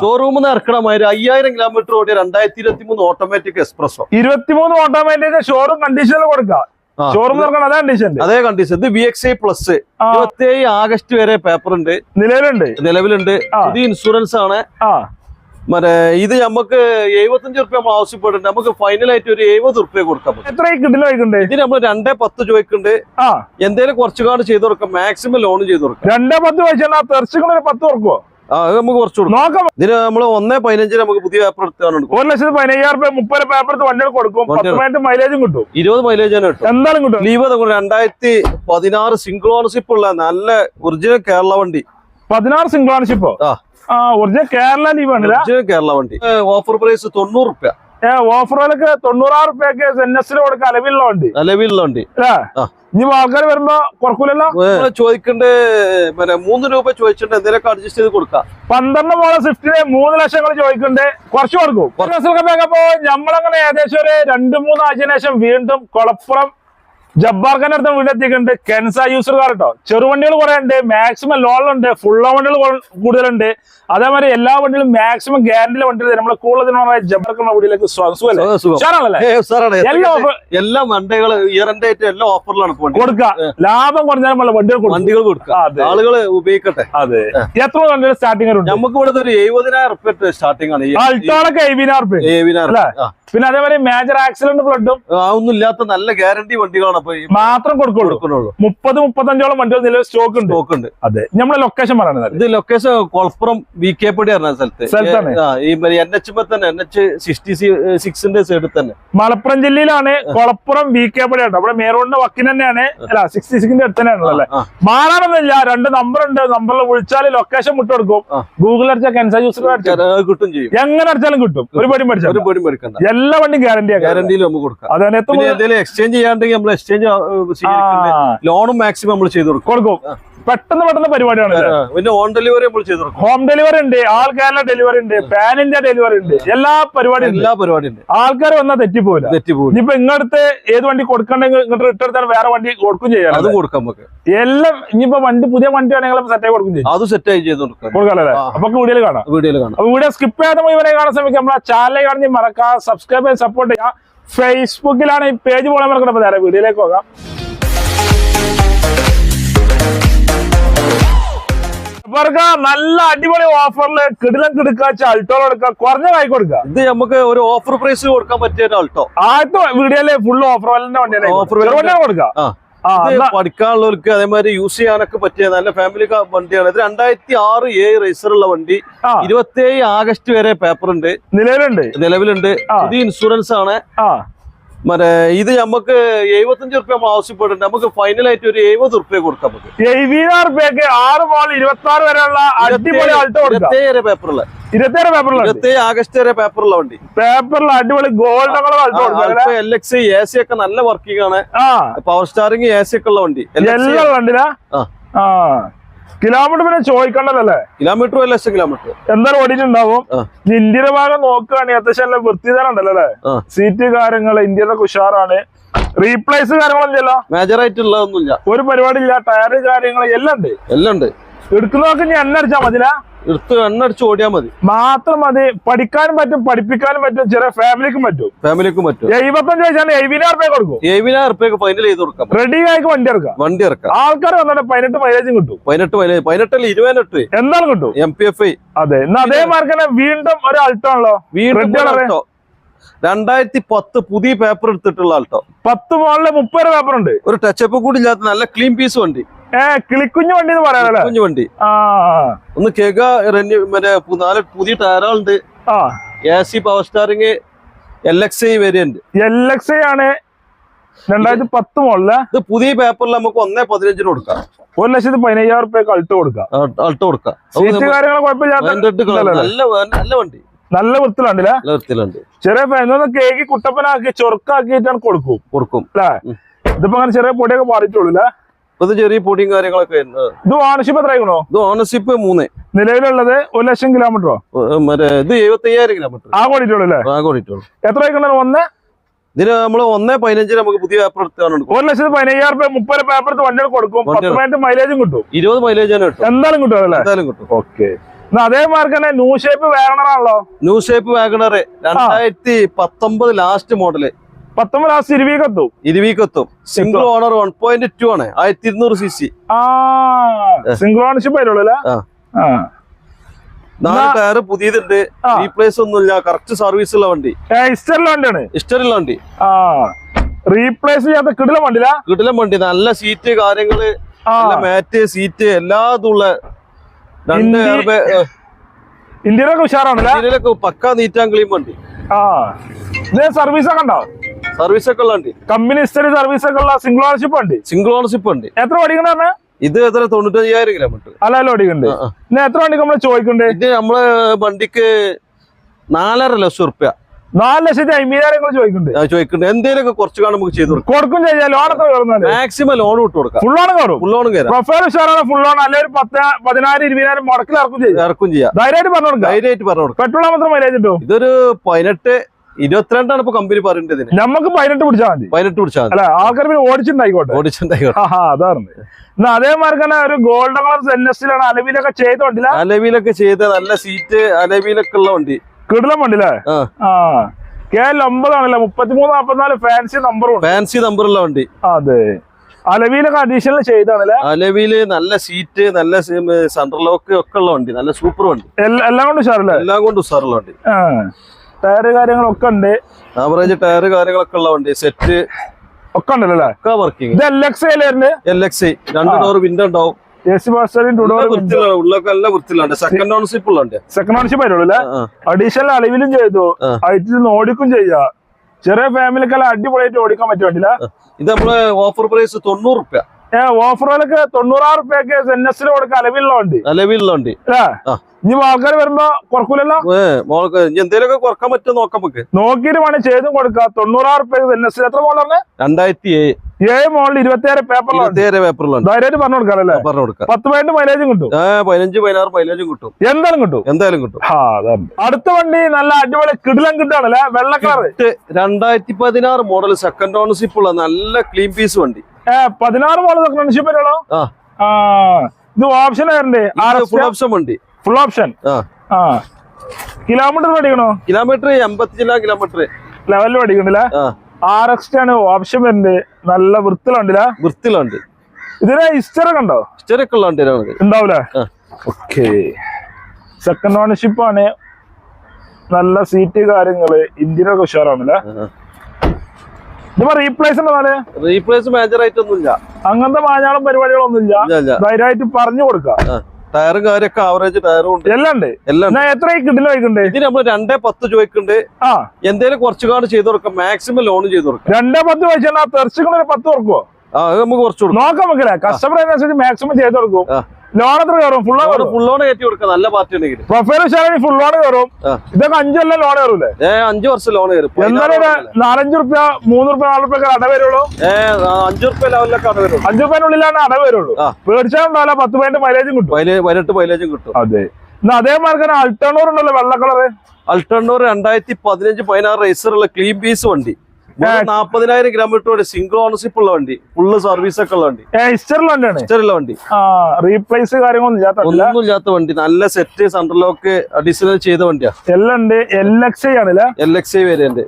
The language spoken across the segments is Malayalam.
ഷോറൂമിൽ നിന്ന് ഇറക്കണ മാതിരി അയ്യായിരം കിലോമീറ്റർ ഓടിയ രണ്ടായിരത്തി ഇരുപത്തി മൂന്ന് ഓട്ടോമാറ്റിക് എക്സ്പ്രസോ ഇരുപത്തിമൂന്ന് ഓട്ടോമാറ്റിക് ഷോറൂം കണ്ടീഷനിൽ കൊടുക്കാം. ആ. ഷോറൂം അതേ കണ്ടീഷൻ അതേ കണ്ടീഷൻ ഇത് ബി എക്സ് ഐ പ്ലസ്. ഇരുപത്തിയേഴ് ആഗസ്റ്റ് വരെ പേപ്പർ ഉണ്ട്. നിലവിലുണ്ട്. നിലവിലുണ്ട്. ഇത് ഇൻഷുറൻസ് ആണ്. മറ്റേ ഇത് നമുക്ക് എഴുപത്തഞ്ച് റുപ്യ നമ്മൾ ആവശ്യപ്പെടുന്നുണ്ട് നമുക്ക് ഫൈനലായിട്ട് ഒരു എഴുപത് റുപ്യ കൊടുക്കാം എത്ര കിട്ടില്ല ഇതിന് നമ്മൾ രണ്ടേ പത്ത് ചോദിക്കുന്നുണ്ട് എന്തേലും കുറച്ചുകാട് ചെയ്ത് കൊടുക്കാം. മാക്സിമം ലോൺ ചെയ്ത് കൊടുക്കാം. രണ്ടേ പത്ത് ചോദിച്ചാൽ പത്ത് ഉറക്കുവോ ആ നമുക്ക് കുറച്ച് നോക്കാം. ഇതിന് നമ്മൾ ഒന്നേ പതിനഞ്ചിന് നമുക്ക് പുതിയ പേപ്പർ എടുത്താണ് ഒരു ലക്ഷത്തി പതിനയ്യായിരം രൂപ മുപ്പത് പേപ്പർ എടുത്ത് വണ്ടികൾ കൊടുക്കും. പത്ത് മിനിറ്റ് മൈലേജും കിട്ടും. ഇരുപത് മൈലേജ് തന്നെ കിട്ടും. എന്തായാലും കിട്ടും. ലീവ് രണ്ടായിരത്തി പതിനാറ് സിംഗിൾ ഓണർഷിപ്പ് ഉള്ള നല്ല ഒറിജിനൽ കേരള വണ്ടി. പതിനാറ് സിംഗിൾ ഓണർഷിപ്പ് ഒറിജിനൽ കേരള ലീവ് ആണ് കേരള വണ്ടി. ഓഫർ പ്രൈസ് തൊണ്ണൂറ് റുപ്യ. ഏ ഓഫറുകൾക്ക് തൊണ്ണൂറാറ് റുപ്യക്ക് എൻ എസിൽ കൊടുക്കുക അലവിലുള്ള വണ്ടി. നിലവിലുള്ള വണ്ടി. ആ. ഇനി ആൾക്കാർ വരുമ്പോ കുറക്കൂലല്ലോ? ചോദിക്കണ്ട് പിന്നെ മൂന്ന് രൂപ ചോദിച്ചിട്ട് എന്തെങ്കിലും അഡ്ജസ്റ്റ് ചെയ്ത് കൊടുക്കാം. പന്ത്രണ്ട് മോളെ സ്വിഫ്റ്റിന് മൂന്ന് ലക്ഷങ്ങൾ ചോദിക്കണ്ടേ. കുറച്ച് കൊടുക്കും. അപ്പൊ നമ്മളങ്ങനെ ഏകദേശം ഒരു രണ്ട് മൂന്ന് ആഴ്ചയ്ക്ക് ശേഷം വീണ്ടും കൊളപ്പുറം ജബ്ബാർ ഖാൻ അടുത്ത വീടെത്തിക്കുന്നുണ്ട് കെൻസ യൂസർകാർ കേട്ടോ ചെറുവണ്ടികൾ കുറെ ഉണ്ട് മാക്സിമം ലോണിലുണ്ട് ഫുൾ വണ്ടികൾ കൂടുതലുണ്ട്. അതേമാതിരി എല്ലാ വണ്ടികളും മാക്സിമം ഗ്യാരണ്ടിയിലെ വണ്ടികൾ നമ്മളെ കൂടുതൽ ജബ്ബാർ ഖാൻ വീട്ടിലേക്ക് എല്ലാ എൻഡ് ആയിട്ട് എല്ലാ ഓഫറിലാണ് കൊടുക്കുക. ലാഭം കുറഞ്ഞാലും നമ്മളെ വണ്ടികൾ വണ്ടികൾ കൊടുക്കുക. ആളുകൾ ഉപയോഗിക്കട്ടെ. അതെ. എത്ര വണ്ടികൾ സ്റ്റാർട്ടിംഗ് നമുക്ക് ഇവിടെ ഒരു എഴുപതിനായിരം റുപ്യ സ്റ്റാർട്ടിംഗ് ആണ്. അൾട്ടോളൊക്കെ എഴുപതിനായിരം റുപ്യ എഴുപതിനായിരം. പിന്നെ അതേപോലെ മേജർ ആക്സിഡന്റ് ഫ്ലഡും ഒന്നും ഇല്ലാത്ത നല്ല ഗ്യാരണ്ടി വണ്ടികളാണ് അപ്പൊ മാത്രം കൊടുക്കുള്ളൂ. മുപ്പത് മുപ്പത്തഞ്ചോളം വണ്ടികൾ നിലവിൽ സ്റ്റോക്ക് ഉണ്ട്. സ്റ്റോക്ക് ഉണ്ട്. അതെ. നമ്മളെ ലൊക്കേഷൻ പറയുന്നത് ഇത് ലൊക്കേഷൻ കൊളപ്പുറം വി കെ പടി പറഞ്ഞ സ്ഥലത്ത്. സ്ഥലത്താണ്. ഈ എൻ എച്ച് തന്നെ എൻ എച്ച് സിക്സ്റ്റി സിക്സിന്റെ സൈഡിൽ തന്നെ. മലപ്പുറം ജില്ലയിലാണ് കൊളപ്പുറം വി കെ പടി ഉണ്ട് അവിടെ മേറോഡിന്റെ വക്കിന് തന്നെയാണ്. അല്ല സിക്സ്റ്റി സിക്സിന്റെ അടുത്ത് തന്നെയാണ് അല്ലെ? മാറാനൊന്നുമില്ല. രണ്ട് നമ്പർ ഉണ്ട്. നമ്പറിൽ വിളിച്ചാൽ ലൊക്കേഷൻ വിട്ടു കൊടുക്കും. ആ. ഗൂഗിൾ അടിച്ചാൽ കെൻസ യൂസർ അടിച്ചാൽ കിട്ടും ചെയ്യും. എങ്ങനെ അടിച്ചാലും കിട്ടും. ഒരു പടി ഒരു പടി മേടിക്കണ്ട എല്ലാ വണ്ടിയും ഗ്യാരണ്ടി ഗ്യാരണ്ടിയിൽ നമുക്ക് കൊടുക്കാം. അതെ എത്ര പിന്നെ എന്തെങ്കിലും എക്സ്ചേഞ്ച് ചെയ്യാണ്ടെങ്കിൽ നമ്മൾ എക്സ്ചേഞ്ച് ലോണും മാക്സിമം നമ്മൾ ചെയ്ത് കൊടുക്കും. കൊടുക്കും. പെട്ടെന്ന് പെട്ടെന്ന് പരിപാടിയാണ് പിന്നെ ഹോം ഡെലിവറി ഹോം ഡെലിവറി ഉണ്ട് ആൾ കേരള ഡെലിവറി ഉണ്ട് പാനിന്റെ ഡെലിവറി ഉണ്ട് എല്ലാ പരിപാടിയും എല്ലാ പരിപാടിയും ഉണ്ട്. ആൾക്കാർ വന്നാൽ തെറ്റിപ്പോല തെറ്റിപ്പോകും ഇപ്പൊ ഇങ്ങടുത്ത് ഏത് വണ്ടി കൊടുക്കണ്ടെങ്കിൽ ഇങ്ങോട്ട് റിട്ടേൺ എടുത്താൽ വേറെ വണ്ടി കൊടുക്കും ചെയ്യാം അത് കൊടുക്കാം നമുക്ക്. എല്ലാം ഇനിയിപ്പോ വണ്ടി പുതിയ വണ്ടി ആണെങ്കിൽ സെറ്റ് ആയി കൊടുക്കും ചെയ്യും. അത് സെറ്റ് ആയി ചെയ്ത് കൊടുക്കാം കൊടുക്കാല്ലേ. അപ്പൊ വീഡിയോയിൽ കാണാം. വീഡിയോയിൽ കാണാം. അപ്പൊ വീഡിയോ സ്കിപ്പ് ചെയ്യാതെ ഇവരെ കാണാൻ ശ്രമിക്കാം. നമ്മളെ ചാനൽ കാണി മറക്കാം സബ്സ്ക്രൈബ് ചെയ്ത് സപ്പോർട്ട് ചെയ്യാം ഫേസ്ബുക്കിലാണ് ഈ പേജ് അപ്പൊ നേരെ വീഡിയോയിലേക്ക് പോകാം. ഇവർക്ക് നല്ല അടിപൊളി ഓഫറിൽ കിടിലം കിടക്കാച്ച അൾട്ടോ കൊടുക്കുക കുറഞ്ഞ കൈ കൊടുക്കുക ഇത് നമുക്ക് ഒരു ഓഫർ പ്രൈസ് കൊടുക്കാൻ പറ്റിയ അൾട്ടോ. ആദ്യത്തെ വീഡിയോയിൽ ഫുൾ ഓഫർ വല്ലിന്റെ വണ്ടിയാണ് ഓഫർ കൊടുക്കുക പഠിക്കാനുള്ളവർക്ക് അതേമാതിരി യൂസ് ചെയ്യാനൊക്കെ പറ്റിയ നല്ല ഫാമിലി വണ്ടിയാണ്. ഇത് രണ്ടായിരത്തി ആറ് ഏഴ് റേസർ ഉള്ള വണ്ടി. ഇരുപത്തി ഏഴ് ആഗസ്റ്റ് വരെ പേപ്പർ ഉണ്ട്. നിലവിലുണ്ട്. നിലവിലുണ്ട്. പുതിയ ഇൻഷുറൻസ് ആണ്. മറ്റേ ഇത് നമുക്ക് എഴുപത്തഞ്ച് റുപ്യ നമ്മൾ ആവശ്യപ്പെടുന്നുണ്ട് നമുക്ക് ഫൈനലായിട്ട് ഒരു എഴുപത് റുപ്യ കൊടുക്കാം പറ്റും എഴുപതിനായിരം റുപ്യക്ക് ആറ് മോൾ ഇരുപത്തി ആറ് വരെയുള്ള അടിപൊളി ആൾട്ടോ ഇരുപത്തേഴ് പേപ്പറിൽ ഇരുപത്തേഴ് പേപ്പറിലുണ്ട് ഇരുപത്തേഴ് ആഗസ്റ്റ് വരെ പേപ്പറുള്ള വണ്ടി. പേപ്പറിൽ അടിപൊളി ഗോൾഡ് കളർ ആൾട്ടോ കൊടുക്കുക എൽ എക്സ് എ സി ഒക്കെ നല്ല വർക്കിംഗ് ആണ്. പവർ സ്റ്റാറിംഗ് എ സി ഒക്കെ ഉള്ള വണ്ടി. എല്ലാം കണ്ടില്ല ആ. കിലോമീറ്റർ പിന്നെ ചോദിക്കണ്ടല്ലേ കിലോമീറ്റർ ഒരു ലക്ഷം കിലോമീറ്റർ. എന്തായാലും ഓടിയിട്ടുണ്ടാവും. ഇന്ത്യയുടെ ഭാഗം നോക്കുകയാണെങ്കിൽ അത്യാവശ്യം നല്ല വൃത്തിതരം ഉണ്ടല്ലോ അല്ലേ? സീറ്റ് കാര്യങ്ങൾ ഇന്ത്യയുടെ ഉഷാറാണ്. റീപ്ലേസ് കാര്യങ്ങളൊന്നുമില്ലല്ലോ മേജർ ആയിട്ടുള്ളതൊന്നുമില്ല. ഒരു പരിപാടി ഇല്ല ടയർ കാര്യങ്ങൾ എല്ലാം ഉണ്ട്. എല്ലാം ഉണ്ട്. എടുക്കുന്നതൊക്കെ ഞാൻ എണ്ണ അടിച്ചാൽ മതില? എടുത്ത് എണ്ണ അടിച്ച് ഓടിയാൽ മതി. മാത്രം മതി. പഠിക്കാനും പറ്റും പഠിപ്പിക്കാനും പറ്റും ചെറിയ ഫാമിലിക്കും പറ്റും. ഫാമിലിക്കും പറ്റും. എഴുപത്തഞ്ച് വയസ്സാണ് എഴുപതിനായിരം റുപ്യ കൊടുക്കും. എഴുപതിനായിരം റുപ്യക്ക് ഫൈനൽ ചെയ്ത് കൊടുക്കാം. റെഡി ആയിട്ട് വണ്ടി ഇറക്കാം വണ്ടി ഇറക്കാം. ആൾക്കാർ വന്നിട്ട് പതിനെട്ട് മൈലേജും കിട്ടും. പതിനെട്ട് മൈലേജ് പതിനെട്ടല്ല ഇരുപതിനെട്ട് എന്തായാലും കിട്ടും. എം പി എഫ് ഐ അതെ. എന്നാ അതേ മാർക്ക് വീണ്ടും ഒരു ആൾട്ടാണല്ലോ വീണ്ടും രണ്ടായിരത്തി പത്ത് പുതിയ പേപ്പർ എടുത്തിട്ടുള്ള ആൾട്ടോ പത്ത് മോളിലെ മുപ്പത് പേപ്പർ ഉണ്ട്. ഒരു ടച്ചപ്പ് കൂടി ഇല്ലാത്ത നല്ല ക്ലീൻ പീസ് വണ്ടി. കിളിക്കുഞ്ഞു വണ്ടി എന്ന് പറയാനല്ലേ? കുഞ്ഞു വണ്ടി. ആ. ഒന്ന് കേക റെന്യൂ മറ്റേ പു- നാല് പുതിയ ടയറുകളുണ്ട്. ആ. A C power steering L X I variant L X I ആണ് രണ്ടായിരത്തി പത്ത് മോളിൽ ഇത് പുതിയ പേപ്പറിൽ നമുക്ക് ഒന്നേ പതിനഞ്ചിന് കൊടുക്കാം. ഒരു ലക്ഷത്തി പതിനയ്യായിരം റുപ്യക്ക് അൾട്ട് കൊടുക്കാം. അൾട്ട് കൊടുക്കാം. സീറ്റ് കാര്യങ്ങൾ? നല്ല നല്ല വണ്ടി. നല്ല വൃത്തിലുണ്ടല്ലേ വൃത്തിലുണ്ട് ചെറിയ ഫാനൊന്ന് കേക്ക് കുട്ടപ്പനാക്കി ചൊറുക്കാക്കിയിട്ടാണ് കൊടുക്കും. കൊടുക്കും. അല്ലേ. ഇതിപ്പോ അങ്ങനെ ചെറിയ പൊടിയൊക്കെ മാറിയിട്ടുള്ളൂ അല്ലേ? ഇപ്പൊ ഇത് ചെറിയ പൊടിയും കാര്യങ്ങളൊക്കെ. ഇത് ഓണർഷിപ്പ് എത്രയാണോ ഇത് ഓണർഷിപ്പ് മൂന്ന്. നിലവിലുള്ളത് ഒരു ലക്ഷം കിലോമീറ്ററോ മറ്റേ ഇത് എഴുപത്തി അയ്യായിരം കിലോമീറ്റർ ആ കോടിയിട്ടുള്ളൂ അല്ലേ? ആ കോടിയിട്ടുള്ളൂ എത്ര ആയിക്കണോ ഒന്ന്? ഇതിന് നമ്മൾ ഒന്നേ പതിനഞ്ചിന് നമുക്ക് പുതിയ പേപ്പർ എടുത്താണ് ഒരു ലക്ഷത്തി പതിനയ്യായിരം രൂപ മുപ്പത് പേപ്പർ എടുത്ത് വണ്ടികൾ കൊടുക്കും. വണ്ടി പത്ത് മിനിറ്റ് മൈലേജും കിട്ടും. ഇരുപത് മൈലേജ് തന്നെ കിട്ടും. എന്തായാലും കിട്ടും അല്ലേ? എന്തായാലും കിട്ടും. ഓക്കെ അതേമാതിരി തന്നെ ന്യൂ ഷേപ്പ് വാഗണറാണല്ലോ ന്യൂ ഷേപ്പ് വാഗണർ രണ്ടായിരത്തി പത്തൊമ്പത് ലാസ്റ്റ് മോഡൽ പത്തൊമ്പത് ലാസ്റ്റ് ഇരുവീക്കെത്തും ഇരുവിക്കെത്തും single owner one point two ആണ്. ആയിരത്തി ഇരുന്നൂറ് സി സി ആ. സിംഗിൾ ഓണർഷിപ്പ് ആയിട്ടുള്ളൂ അല്ലേ? ആ. ആ. നാല് ടയർ പുതിയതുണ്ട്. റീപ്ലേസ് ഒന്നുമില്ല. കറക്റ്റ് സർവീസ് ഉള്ള വണ്ടി. വണ്ടിയാണ്. ഇഷ്ടമുള്ള വണ്ടി. ആ. റീപ്ലേസ് ചെയ്യാത്ത കിടിലം വണ്ടില? കിടിലം വണ്ടി. നല്ല സീറ്റ് കാര്യങ്ങൾ മാറ്റ് സീറ്റ് എല്ലാ ഇതുള്ള രണ്ട് ഇന്ത്യയിലൊക്കെ ഉഷാറാണല്ലേ? ഇന്ത്യയിലൊക്കെ പക്കാ നീറ്റാൻ ക്ലീൻ വണ്ടി. ആ. സർവീസ് ഒക്കെ ഉണ്ടോ? സർവീസ് ഒക്കെ ഉള്ള വണ്ടി. കമ്പനി ഹിസ്റ്ററി സർവീസ് ഒക്കെ ഉള്ള സിംഗിൾ ഓണർഷിപ്പ് ഉണ്ട് സിംഗിൾ ഓണർഷിപ്പ് ഉണ്ട് എത്ര ഓടിക്കണ ഇത് എത്ര? തൊണ്ണൂറ്റഞ്ചായിരം കിലോമീറ്റർ അല്ല ഓടിക്കണ്ട്. പിന്നെ എത്ര വണ്ടിക്ക് നമ്മൾ ചോദിക്കണ്ടേ? ഇത് നമ്മളെ വണ്ടിക്ക് നാലര ലക്ഷം റുപ്യ നാല് ലക്ഷത്തി അമ്പതിനായിരം നിങ്ങൾ ചോദിക്കണ്ട്? ചോദിക്കുന്നുണ്ട് എന്തെങ്കിലുമൊക്കെ കുറച്ച് കാണും നമുക്ക് ചെയ്തു കൊടുക്കാം. ചെയ്യാം. മാക്സിമം ലോൺ വിട്ട് കൊടുക്കാം. ഫുൾ ഓൺ കയറും? ഫുൾ ഓണം കയറും. പ്രൊഫൈൽ ഉഷാറാണ് ഫുൾ ഓൺ അല്ലെങ്കിൽ പത്ത് പതിനായിരം ഇരുപതിനായിരം മുടക്കിൽ ഇറക്കും ചെയ്യും. ഇറക്കും ചെയ്യാം. ധൈര്യമായിട്ട് പറഞ്ഞു കൊടുക്കാം. ധൈര്യമായിട്ട് പറഞ്ഞു കൊടുക്കാം. പെട്രോൾ മാത്രം മൈലേജ് കിട്ടും? ഇതൊരു പതിനെട്ട് ഇരുപത്തിരണ്ടാണ് ഇപ്പൊ കമ്പനി പറയേണ്ടത് നമുക്ക് പതിനെട്ട് പിടിച്ചാൽ മതി. പതിനെട്ട് പിടിച്ചാൽ അല്ല ആൾക്കാർ പിന്നെ ഓടിച്ചിട്ടുണ്ടായിക്കോട്ടെ? ഓടിച്ചിട്ടുണ്ടായിക്കോട്ടെ. ആ അതാണ് എന്നാ അതേമാതിരി തന്നെ ഒരു ഗോൾഡൻ കളർ എൻ എസ് ലാണ് അലവിലൊക്കെ ചെയ്ത അലവിലൊക്കെ ചെയ്ത നല്ല സീറ്റ് അലവിലൊക്കെ ഉള്ള വണ്ടി. കിടലം വണ്ടില്ലേ ആ. ആ. കെ എൽ ഒമ്പതാണല്ലേ മുപ്പത്തിമൂന്ന് നാപ്പത്തിനാല് ഫാൻസി നമ്പറും ഫാൻസി ഉള്ള വണ്ടി. അതെ. അലവിലൊക്കെ അഡീഷണൽ ചെയ്താണല്ലേ? അലവിൽ നല്ല സീറ്റ് നല്ല സെൻട്രൽ ലോക്ക് ഒക്കെ ഉള്ള വണ്ടി. നല്ല സൂപ്പർ വണ്ടി. എല്ല- എല്ലാം കൊണ്ട് ഉഷാറല്ലേ? എല്ലാം കൊണ്ട് ഉഷാറുള്ള വണ്ടി. ആ ടയറ് കാര്യങ്ങളൊക്കെ ഉണ്ട്. ആവറേജ് ടയർ കാര്യങ്ങളൊക്കെ ഉള്ള വണ്ടി സെറ്റ് ഒക്കെ ഉണ്ടല്ലോ ഒക്കെ വർക്കിംഗ് ഇത് എൽ എക്സ് എൽ എക്സ് രണ്ട് ഡോർ വിൻഡോ ഉണ്ടാവും. സെക്കൻഡ് സെക്കൻഡ് അഡീഷണൽ അളവിലും ചെയ്തു. ഓടിക്കും ചെയ്യാം. ചെറിയ ഫാമിലിക്കെല്ലാം അടിപൊളിയായിട്ട് ഓടിക്കാൻ പറ്റില്ല ഇത് നമ്മൾ ഓഫർ പ്രൈസ് തൊണ്ണൂറ് റുപ്യ. ഏ ഓഫറുകളൊക്കെ തൊണ്ണൂറാറ് റുപ്യക്ക് എൻ എസിൽ വണ്ടി. അല്ലേ ആ. ഇനി ആൾക്കാർ വരുമ്പോ കുറക്കൂലല്ലോ? എന്തേലൊക്കെ കുറയ്ക്കാൻ പറ്റുമോ നോക്കാം നമുക്ക്. നോക്കിയിട്ട് വേണം ചെയ്തും കൊടുക്കാം. തൊണ്ണൂറാറ് റുപ്യക്ക് എൻ എസിൽ എത്ര മോളാണ് രണ്ടായിരത്തി ഏഴ്. ഏഴ് മോളിൽ ഇരുപത്തിയേഴ് പേപ്പറിലാണ് ഇരുപത്തിയേഴ് പേപ്പറിലുണ്ട് ധൈര്യമായിട്ട് പറഞ്ഞു കൊടുക്കാനല്ലേ പറഞ്ഞു കൊടുക്കാം. പത്ത് പതിനെട്ട് മൈലേജും കിട്ടും. പതിനഞ്ച് പതിനാറ് മൈലേജും കിട്ടും. എന്തായാലും കിട്ടും. എന്തായാലും കിട്ടും. അടുത്ത വണ്ടി നല്ല അടിപൊളി കിടിലം കിട്ടാണല്ലേ? വെള്ള കളർ രണ്ടായിരത്തി പതിനാറ് മോഡൽ സെക്കൻഡ് ഓണർഷിപ്പ് ഉള്ള നല്ല ക്ലീൻ പീസ് വണ്ടി. പതിനാറ് ആ. ആ ഇത് ഓപ്ഷൻ ഫുൾ ഓപ്ഷൻ വണ്ടി ഫുൾ ഓപ്ഷൻ കിലോമീറ്റർ പഠിക്കണോ? കിലോമീറ്റർ എൺപത്തി ചില കിലോമീറ്റർ ലെവലിൽ പഠിക്കണില്ല? ആർ എക്സ് ആണ് ഓപ്ഷൻ വരുന്നത് നല്ല വൃത്തിലുണ്ടല്ല വൃത്തിലുണ്ട് ഇതിന് ഹിസ്റ്ററൊക്കെ ഉണ്ടോ? ഹിസ്റ്ററൊക്കെ ഉള്ള വണ്ടിയാണ് ഉണ്ടാവൂലേ? ആ. ഓക്കെ സെക്കൻഡ് ഓണർഷിപ്പ് ആണ്. നല്ല സീറ്റ് കാര്യങ്ങൾ. ഇന്ത്യനൊക്കെ ഉഷാറാണല്ലേ? ഇതിപ്പോ റീപ്ലേസ് റീപ്ലേസ് മേജർ ആയിട്ടൊന്നുമില്ല. അങ്ങനത്തെ മാഞ്ഞാളും പരിപാടികളൊന്നും ഇല്ല ഇല്ല. ഇല്ല ധൈര്യമായിട്ട് പറഞ്ഞു കൊടുക്കാം. ടയറും കാര്യമൊക്കെ ആവറേജ് ടയറും ഉണ്ട്. എല്ലാം ഉണ്ട്. എല്ലാം എത്ര വയ്ക്കണ്ടേ ഇതിന് നമ്മൾ രണ്ടേ പത്ത് ചോദിക്കുന്നുണ്ട് ആ. എന്തേലും കുറച്ചു കാർഡ് ചെയ്ത് കൊടുക്കാം. മാക്സിമം ലോൺ ചെയ്ത് കൊടുക്കാം. രണ്ടേ പത്ത് ചോദിച്ചാൽ തെറിച്ചുകൊണ്ട് പത്ത് കൊടുക്കുവോ? ആ നമുക്ക് കുറച്ചു കൊടുക്കാം. നോക്കാം നമുക്ക് കസ്റ്റമർ അനുസരിച്ച് മാക്സിമം ചെയ്ത് കൊടുക്കും. ലോൺ എത്ര കയറും ഫുൾ ഫുൾ ലോൺ കയറ്റി കൊടുക്കാം നല്ല പാർട്ടി ഉണ്ടെങ്കിൽ പ്രൊഫൈൽ ഉഷാറായി ഫുൾ ലോൺ കയറും. ഇതൊക്കെ അഞ്ചെല്ലാം ലോൺ കയറൂലേ ഏ അഞ്ചു വർഷം ലോൺ കയറും എന്നാലും നാലഞ്ചു റുപ്യ മൂന്ന് റുപ്യ നാല് റുപ്യ അട വരുള്ളൂ. ഏ അഞ്ചു റുപ്യ ലെവലിലൊക്കെ അട വരും അഞ്ചു റുപ്യനുള്ളിലാണ് അട വരുള്ളൂ. പേടിച്ചാലുണ്ടാവില്ല പത്ത് പോയിന്റ് മൈലേജും കിട്ടും. പതിനെട്ട് മൈലേജും കിട്ടും. അതെ. അതേമാതിരി തന്നെ അൾട്ടർണൂർ ഉണ്ടല്ലോ വെള്ള കളറ് അൾട്ടണ്ണൂർ രണ്ടായിരത്തി പതിനഞ്ച് പതിനാറ് റേസറുള്ള ക്ലീൻ പീസ് വണ്ടി. നാപ്പതിനായിരം കിലോമീറ്റർ സിംഗിൾ ഓണർഷിപ്പ് ഉള്ള വണ്ടി ഫുള്ള് സർവീസ് ഒക്കെ ഉള്ള വണ്ടി. ഹിസ്റ്ററിലെ വണ്ടിയാണ്? വണ്ടി. റീപ്ലേസ് കാര്യങ്ങളൊന്നും ഒന്നും ഇല്ലാത്ത വണ്ടി നല്ല സെറ്റ് സെൻട്രൽ ലോക്ക് അഡീഷണൽ ചെയ്ത വണ്ടിയാ. എല്ലാം ഉണ്ട് എൽ എക്സ് ഐ ആണല്ലേ? എൽ എക്സ് ഐ വേരിയന്റ്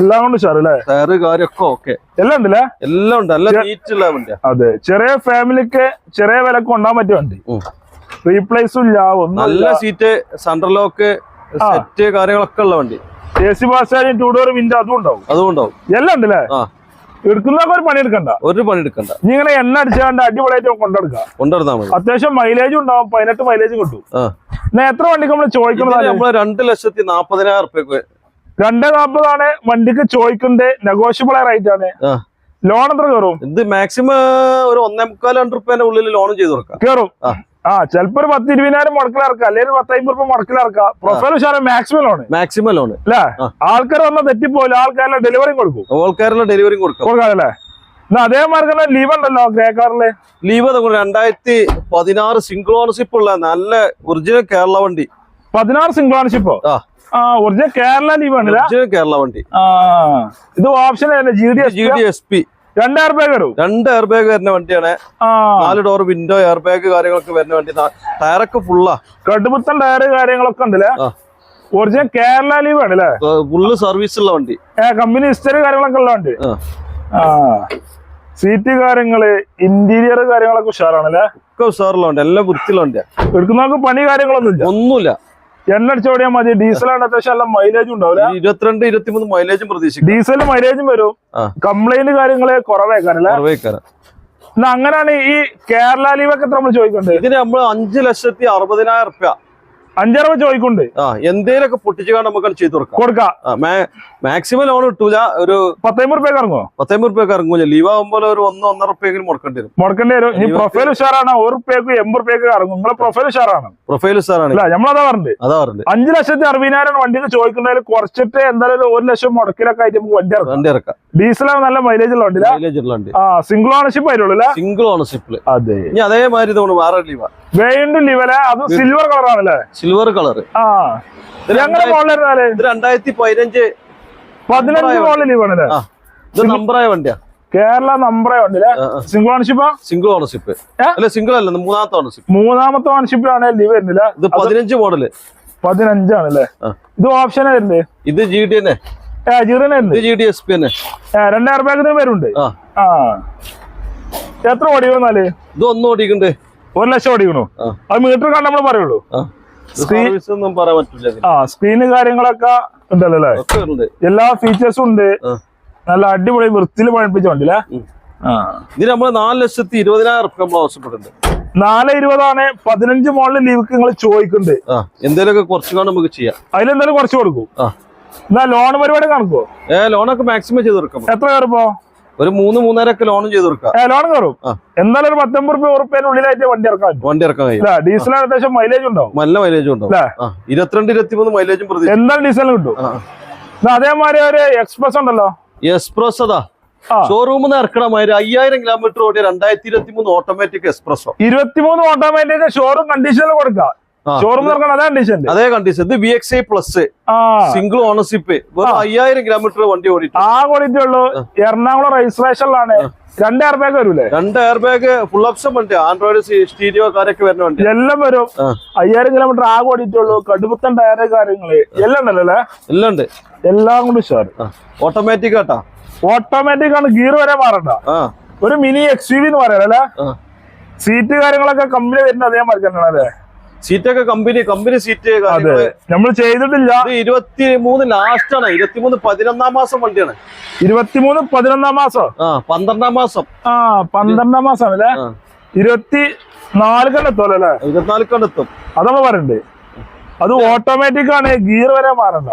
എല്ലാം കൊണ്ട് സാർ അല്ലേ? ടയറ് കാര്യമൊക്കെ ഓക്കെ എല്ലാം ഉണ്ടല്ലേ? എല്ലാം ഉണ്ട് നല്ല നീറ്റുള്ള വണ്ടിയാ. അതെ ചെറിയ ഫാമിലിക്ക് ചെറിയ വിലക്ക് കൊണ്ടാൻ പറ്റിയ വണ്ടി. റീപ്ലേസും ഇല്ല നല്ല സീറ്റ് സെൻട്രൽ ലോക്ക് സെറ്റ് കാര്യങ്ങളൊക്കെ ഉള്ള വണ്ടി. എ സി ബാസ്റ്റാനും ടൂ ഡോർ വിൻഡോ അതും ഉണ്ടാവും. അതുകൊണ്ടാവും എല്ലാം ഉണ്ടല്ലേ? എടുക്കുന്നതൊക്കെ ഒരു പണി എടുക്കണ്ട ഒരു പണി എടുക്കണ്ട നീ ഇങ്ങനെ എണ്ണ അടിച്ചാണ്ട് അടിപൊളിയായിട്ട് കൊണ്ടെടുക്കാം കൊണ്ടെടുത്താൽ മതി. അത്യാവശ്യം മൈലേജും ഉണ്ടാവും പതിനെട്ട് മൈലേജും കിട്ടും. എത്ര വണ്ടിക്ക് നമ്മൾ ചോദിക്കുന്നത് നമ്മൾ രണ്ട് ലക്ഷത്തി നാപ്പതിനായിരം റുപ്യക്ക് രണ്ടേ നാപ്പതാണ് വണ്ടിക്ക് ചോദിക്കുന്നത്. നെഗോഷ്യബിൾ റേറ്റ് ആണ്. ലോൺ എത്ര കയറും? ഇത് മാക്സിമം ഒരു ഒന്നേ മുക്കാൽ രണ്ട് റുപ്യന്റെ ഉള്ളിൽ ലോൺ ചെയ്ത് കൊടുക്കാം. കയറും. ആ. ചിലപ്പോ ഒരു പത്ത് ഇരുപതിനായിരം മുടക്കിലിറക്കാം അല്ലെങ്കിൽ പത്ത് അമ്പത് റുപ്യ മുടക്കിലിറക്കാം പ്രൊഫൈൽ ഉഷാറ് മാക്സിമം ആണ് മാക്സിമം ലോൺ അല്ലേ. ആൾക്കാർ വന്നാൽ തെറ്റിപ്പോലും ആൾക്കാരുടെ ഡെലിവറി കൊടുക്കും. ആൾക്കാരുടെ ഡെലിവറി കൊടുക്കും. കൊടുക്കാതല്ലേ എന്നാ അതേമാതിരി തന്നെ ലീവ് ഉണ്ടല്ലോ ഗ്രേ കാറിൽ ലീവ് രണ്ടായിരത്തി പതിനാറ് സിംഗിൾ ഓണർഷിപ്പ് ഉള്ള നല്ല ഒറിജിനൽ കേരള വണ്ടി. പതിനാറ് സിംഗിൾ ഓണർഷിപ്പോ ഒറിജിനൽ കേരള ലീവ് ആണ് കേരള വണ്ടി. ഇത് option G D S P രണ്ട് എയർ ബാഗ് വരും രണ്ട് എയർ ബാഗ് വരുന്ന വണ്ടിയാണ്. നാല് ഡോർ വിൻഡോ എയർ ബാഗ് കാര്യങ്ങളൊക്കെ വരുന്ന വണ്ടി. ടയറൊക്കെ ഫുള്ളാ കടുപ്പത്തൻ ടയർ കാര്യങ്ങളൊക്കെ ഉണ്ടല്ലേ. ഒറിജിനൽ കേരള ലീവ് ആണ് അല്ലേ? ഫുള്ള് സർവീസ് ഉള്ള വണ്ടി. കമ്പനി ഹിസ്റ്ററി കാര്യങ്ങളൊക്കെ ഉള്ള വണ്ടി. സീറ്റ് കാര്യങ്ങൾ ഇന്റീരിയർ കാര്യങ്ങളൊക്കെ ഉഷാറാണല്ലേ? ഒക്കെ ഉഷാറുള്ള വണ്ടി. എല്ലാം വൃത്തിയുള്ള വണ്ടിയാ. എടുക്കുന്നവർക്ക് പണി കാര്യങ്ങളൊന്നും ഇല്ല ഒന്നുമില്ല. എണ്ണ അടിച്ചോടിയാൽ മതി ഡീസലാണ് അത്യാവശ്യം നല്ല മൈലേജ് ഉണ്ടാവില്ല. ഇരുപത്തിരണ്ട് ഇരുപത്തിമൂന്ന് മൈലേജും പ്രതീക്ഷിക്കും. ഡീസൽ മൈലേജും വരും. കംപ്ലൈന്റ് കാര്യങ്ങൾ കുറവേക്കാരല്ലേ കുറവേക്കാരം. എന്നാ അങ്ങനെയാണ് ഈ കേരള ലീവ് ഒക്കെ നമ്മൾ ചോദിക്കണ്ടേ? ഇതിന് നമ്മൾ അഞ്ചു ലക്ഷത്തി അറുപതിനായിരം റുപ്യ അഞ്ചറുപ ചോദിക്കുന്നുണ്ട്. ആ എന്തേലൊക്കെ പൊട്ടിച്ചു കാണാൻ നമുക്ക് ചെയ്തു കൊടുക്കാം. കൊടുക്കാം. മാക്സിമം ലോൺ കിട്ടൂല ഒരു പത്തമ്പത് റുപ്യ ഇറങ്ങുമോ പത്തമ്പത് റുപ്യൊക്കെ ഇറങ്ങൂല. ലീവ് ആകുമ്പോൾ ഒരു ഒന്ന് ഒന്നര റുപ്യെങ്കിലും മുടക്കേണ്ടി വരും. മുടക്കേണ്ടി വരും. ഇനി പ്രൊഫൈൽ ഉഷാറാണ്. ഒരു റുപ്യക്ക് എൺപത് റുപ്യക്ക് ഇറങ്ങും. നിങ്ങളെ പ്രൊഫൈൽ ഉഷാറാണ്. പ്രൊഫൈൽ ഉഷാറാണ്. അല്ല നമ്മളതാ പറഞ്ഞത്. അതാ പറഞ്ഞത്. അഞ്ചു ലക്ഷത്തി അറുപതിനായിരം വണ്ടിക്ക് ചോദിക്കുന്നതിൽ കുറച്ചിട്ട് എന്തായാലും ഒരു ലക്ഷം മുടക്കിലൊക്കെ ആയിട്ട് നമുക്ക് വണ്ടി ഇറക്കാം. വണ്ടി ഇറക്കാം. ഡീസലാണ് നല്ല മൈലേജ് ഉള്ള വണ്ടി മൈലേജ് ഉള്ള വണ്ടി. ആ സിംഗിൾ ഓണർഷിപ്പ് ആയിട്ടുള്ളൂ സിംഗിൾ ഓണർഷിപ്പിൽ അതെ. ഇനി അതേമാതിരി തോന്നുന്നു വേറെ ലീവാ വീണ്ടും ലിവല അത് സിൽവർ കളർ ആണല്ലേ? സിൽവർ കളർ ആ. ഞങ്ങളുടെ മോളിൽ ഇത് രണ്ടായിരത്തി പതിനഞ്ച് പതിനഞ്ച് മോളിൽ ലീവാണല്ലേ ഇത് നമ്പറായ വണ്ടിയാ. കേരള നമ്പറേ ഉണ്ടല്ലേ. സിംഗിൾ ഓണർഷിപ്പാ സിംഗിൾ ഓണർഷിപ്പ് അല്ല സിംഗിൾ അല്ല മൂന്നാമത്തെ ഓണർഷിപ്പ് മൂന്നാമത്തെ ഓണർഷിപ്പിലാണ് ലീവ് വരുന്നില്ല. ഇത് പതിനഞ്ച് മോഡൽ പതിനഞ്ചാണല്ലേ. ഇത് ഓപ്ഷൻ വരുന്നേ ഇത് ജി ഡി തന്നെ ഏ ഡി വരുന്നത് ജി ഡി എസ് പി തന്നെ രണ്ടായിരം രൂപ വരുന്നുണ്ട്. ആ. എത്ര എത്ര വന്നാൽ? ഇത് ഒന്നും ഓടിക്കണ്ട്. ഒരു ലക്ഷം ഓടിക്കണു ആ. അത് മീറ്റർ കണ്ട് നമ്മൾ പറയുള്ളൂ. ആ. സ്ക്രീന് കാര്യങ്ങളൊക്കെ ഉണ്ടല്ലോ അല്ലേ? എല്ലാ ഫീച്ചേഴ്സും ഉണ്ട്. നല്ല അടിപൊളി വൃത്തിയിൽ പണിപ്പിച്ച വണ്ടി അല്ലേ ഇതിന് നമ്മൾ നാല് ലക്ഷത്തി ഇരുപതിനായിരം റുപ്യ നമ്മൾ ആവശ്യപ്പെട്ടിട്ടുണ്ട്. നാല് ഇരുപതാണ്. പതിനഞ്ച് മോളിൽ ലീവ്ക്ക് നിങ്ങൾ ചോദിക്കുന്നുണ്ട്. ആ. എന്തേലൊക്കെ കുറച്ച് കാണാൻ നമുക്ക് ചെയ്യാം. അതിലെന്തായാലും കുറച്ച് കൊടുക്കും. എന്നാ ലോൺ പരിപാടി കണക്കോ ഏ ലോണൊക്കെ മാക്സിമം ചെയ്ത് കൊടുക്കാം. എത്ര കയറിപ്പോ? ഒരു മൂന്ന് മൂന്നര ഒക്കെ ലോണും ചെയ്ത് കൊടുക്കാം ലോൺ കയറും എന്നാലും ഒരു പത്തൊമ്പത് റുപ്യ ഉറുപ്പ്യന്റെ ഉള്ളിലായിട്ട് വണ്ടി ഇറക്കാൻ വണ്ടി ഇറക്കാൻ കഴിയും. ഡീസൽ അത്യാവശ്യം മൈലേജ് ഉണ്ടാവും. നല്ല മൈലേജ് ഉണ്ടാവും. ഇരുപത്തിരണ്ട് ഇരുപത്തിമൂന്ന് മൈലേജും പ്രതീക്ഷ. എന്തായാലും ഡീസൽ കിട്ടും. അതേമാതിരി ഒരു എക്സ്പ്രസ് ഉണ്ടല്ലോ. എക്സ്പ്രസ് അതാ. ഷോറൂമിൽ നിന്ന് ഇറക്കണ മാതിരി അയ്യായിരം കിലോമീറ്റർ ഓടിയ രണ്ടായിരത്തി ഇരുപത്തി മൂന്ന് ഓട്ടോമാറ്റിക് എക്സ്പ്രസോ ഇരുപത്തിമൂന്ന് ഓട്ടോമാറ്റിക് ഷോറൂം കണ്ടീഷനിൽ കൊടുക്കാം. ഷോറൂം അതേ കണ്ടീഷൻ അതേ കണ്ടീഷൻ ഇത് വി എക്സ് ഐ പ്ലസ് ആ. സിംഗിൾ ഓണർഷിപ്പ് വെറും അയ്യായിരം കിലോമീറ്റർ വണ്ടി ഓടിയിട്ട് ആ ക്വാളിറ്റി ഉള്ളൂ. എറണാകുളം രജിസ്ട്രേഷനിലാണ് രണ്ട് എയർ ബാഗ് വരൂലേ? രണ്ട് എയർ ബാഗ് ഫുൾ ഓപ്ഷൻ വണ്ടി ആൻഡ്രോയിഡ് സ്റ്റീരിയോ കാര്യൊക്കെ വരുന്ന വണ്ടി. എല്ലാം വരും. അയ്യായിരം കിലോമീറ്റർ ആകെ ഓടിയിട്ടുള്ളൂ കടുപ്പത്തൻ ടയറ് കാര്യങ്ങൾ. എല്ലാം ഉണ്ടല്ലോ എല്ലാം ഉണ്ട്. എല്ലാം കൊണ്ട് ഷുവർ ഓട്ടോമാറ്റിക് ആട്ടാ? ഓട്ടോമാറ്റിക് ആണ്. ഗിയർ വരെ മാറണ്ട. ഒരു മിനി എക്സ് യു വി എന്ന് പറയാനല്ലേ സീറ്റ് കാര്യങ്ങളൊക്കെ കമ്പനി വരുന്ന അതേ തന്നെയാണ് അല്ലേ? സീറ്റൊക്കെ കമ്പനി കമ്പനി സീറ്റ് അതെ. നമ്മൾ ചെയ്തിട്ടില്ല. ഇരുപത്തി മൂന്ന് ലാസ്റ്റ് ആണ്. ഇരുപത്തിമൂന്ന് പതിനൊന്നാം മാസം വണ്ടിയാണ്. ഇരുപത്തിമൂന്ന് പതിനൊന്നാം മാസം? ആ പന്ത്രണ്ടാം മാസം. ആ പന്ത്രണ്ടാം മാസം അല്ലേ ഇരുപത്തി നാല് കണ്ടെത്തും അല്ലേ? ഇരുപത്തിനാല് കണ്ടെത്തും അതൊക്കെ പറയണ്ടേ. അത് ഓട്ടോമാറ്റിക് ആണ്. ഗിയർ വരെ മാറണ്ട.